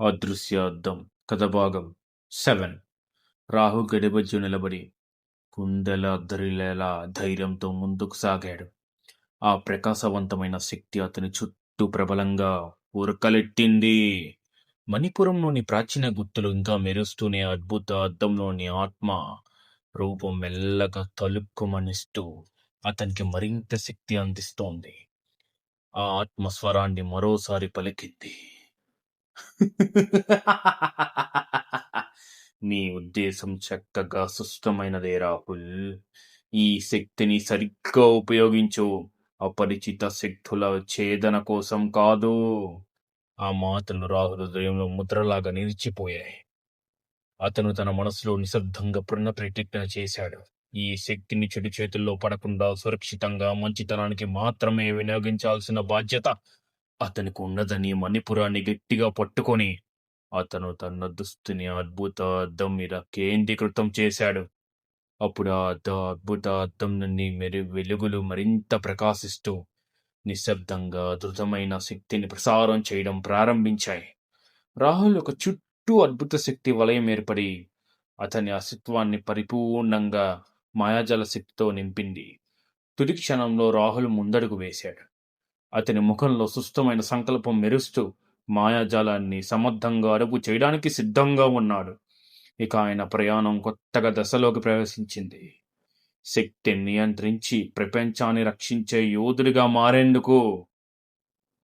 అదృశ్య అర్థం కథ భాగం సెవెన్. రాహు గడిబజ్జు నిలబడి కుండెల అద్దరిలేలా ధైర్యంతో ముందుకు సాగాడు. ఆ ప్రకాశవంతమైన శక్తి అతని చుట్టూ ప్రబలంగా ఉరకలెట్టింది. మణిపురంలోని ప్రాచీన గుర్తులు ఇంకా మెరుస్తూనే అద్భుత అద్దంలోని ఆత్మ రూపం మెల్లగా తలుక్కుమనిస్తూ అతనికి మరింత శక్తి అందిస్తోంది. ఆ ఆత్మ స్వరాన్ని మరోసారి పలికింది. నీ ఉద్దేశం చక్కగా సుష్టమైనదే రాహుల్ ఈ శక్తిని సరిగ్గా ఉపయోగించు. అపరిచిత శక్తుల ఛేదన కోసం కాదు. ఆ మాటలు రాహుల్ హృదయంలో ముద్రలాగా నిలిచిపోయాయి. అతను తన మనసులో నిశ్శబ్దంగా పునః ప్రతిజ్ఞ చేశాడు. ఈ శక్తిని చెడు చేతుల్లో పడకుండా సురక్షితంగా మంచితనానికి మాత్రమే వినియోగించాల్సిన బాధ్యత అతనికి ఉన్నదని మణిపురాన్ని గట్టిగా పట్టుకొని అతను తన దుస్తుని అద్భుత అద్దం మీద కేంద్రీకృతం చేశాడు. అప్పుడు ఆ అద్ద అద్భుత అద్దం నుండి మెరు వెలుగులు మరింత ప్రకాశిస్తూ నిశ్శబ్దంగా దృఢమైన శక్తిని ప్రసారం చేయడం ప్రారంభించాయి. రాహుల్ ఒక చుట్టూ అద్భుత శక్తి వలయం ఏర్పడి అతని అస్తిత్వాన్ని పరిపూర్ణంగా మాయాజాల శక్తితో నింపింది. తుది క్షణంలో రాహుల్ ముందడుగు వేశాడు. అతని ముఖంలో సుష్టమైన సంకల్పం మెరుస్తూ మాయాజాలాన్ని సమర్థంగా అడుగు చేయడానికి సిద్ధంగా ఉన్నాడు. ఇక ఆయన ప్రయాణం కొత్తగా దశలోకి ప్రవేశించింది. శక్తిని నియంత్రించి ప్రపంచాన్ని రక్షించే యోధుడిగా మారేందుకు?